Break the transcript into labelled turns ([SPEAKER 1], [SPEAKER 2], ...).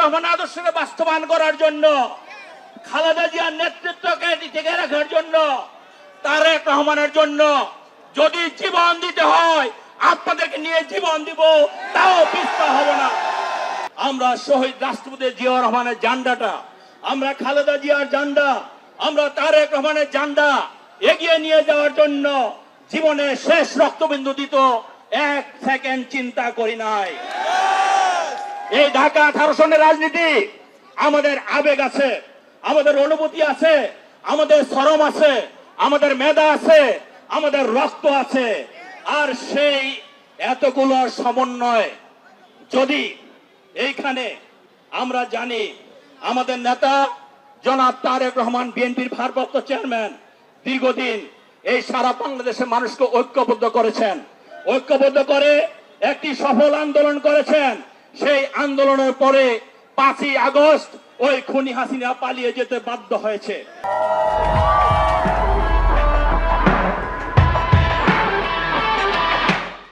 [SPEAKER 1] রহমান আদর্শকে বাস্তবায়ন করার জন্য, খালেদা জিয়ার নেতৃত্বকে টিকে রাখার জন্য, তারেক রহমানের জন্য যদি জীবন দিতে হয়, আপনাদেরকে নিয়ে জীবন দিব, তাও পিছপা হব না। আমরা শহীদ রাষ্ট্রপতি জিয়া রহমানের জান্ডাটা আমরা খালেদা জিয়ার জান্ডা আমরা তারেক রহমানের জান্ডা এগিয়ে নিয়ে যাওয়ার জন্য জীবনের শেষ রক্তবিন্দু দিত, এক সেকেন্ড চিন্তা করি নাই। এই ঢাকা আঠারো সনের রাজনীতি আমাদের আবেগ আছে, আমাদের অনুভূতি আছে, আমাদের শ্রম আছে, আমাদের মেধা আছে, আমাদের রক্ত আছে। আর সেই এতগুলো সমন্বয় যদি এইখানে আমরা জানি, আমাদের নেতা জনাব তারেক রহমান, বিএনপির ভারপ্রাপ্ত চেয়ারম্যান, দীর্ঘদিন এই সারা বাংলাদেশের মানুষকে ঐক্যবদ্ধ করেছেন। ঐক্যবদ্ধ করে একটি সফল আন্দোলন করেছেন। সেই আন্দোলনের পরে পাঁচই আগস্ট ওই খুনি হাসিনা পালিয়ে যেতে বাধ্য হয়েছে।